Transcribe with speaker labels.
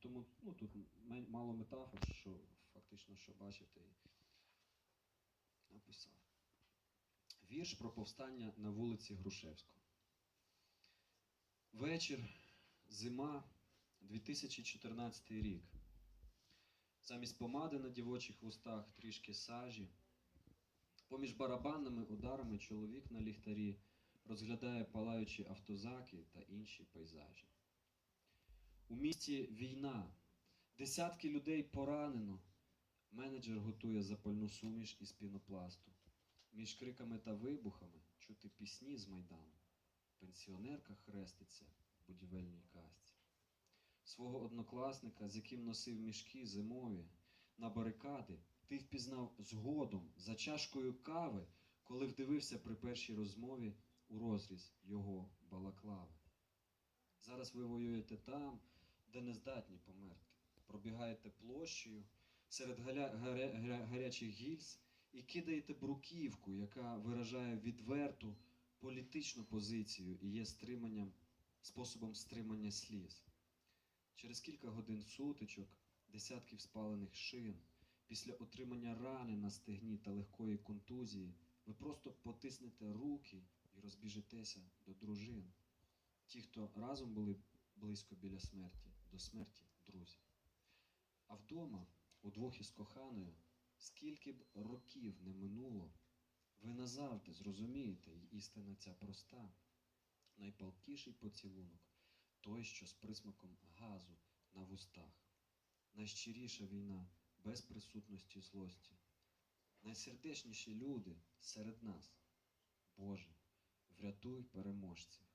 Speaker 1: тому ну, тут мало метафор, що фактично що бачите і написав. Вірш про повстання на вулиці Грушевського. Вечір, зима, 2014 рік. Замість помади на дівочих вустах трішки сажі. Поміж барабанними ударами чоловік на ліхтарі розглядає палаючі автозаки та інші пейзажі. У місті війна, десятки людей поранено. Менеджер готує запальну суміш із пінопласту. Між криками та вибухами чути пісні з майдану. Пенсіонерка хреститься в будівельній касті. Свого однокласника, з яким носив мішки зимові, на барикади, ти впізнав згодом за чашкою кави, коли вдивився при першій розмові у розріз його балаклави. Зараз ви воюєте там, де не здатні померти. Пробігаєте площею серед гарячих гільз і кидаєте бруківку, яка виражає відверту політичну позицію і є стриманням, способом стримання сліз. Через кілька годин сутичок, десятків спалених шин, після отримання рани на стегні та легкої контузії, ви просто потиснете руки і розбіжетеся до дружин. Ті, хто разом були близько біля смерті, до смерті друзі. А вдома, удвох із коханою, скільки б років не минуло, ви назавжди зрозумієте, і істина ця проста. Найпалкіший поцілунок той, що з присмаком газу на вустах. Найщиріша війна без присутності злості. Найсердечніші люди серед нас. Боже, врятуй переможців.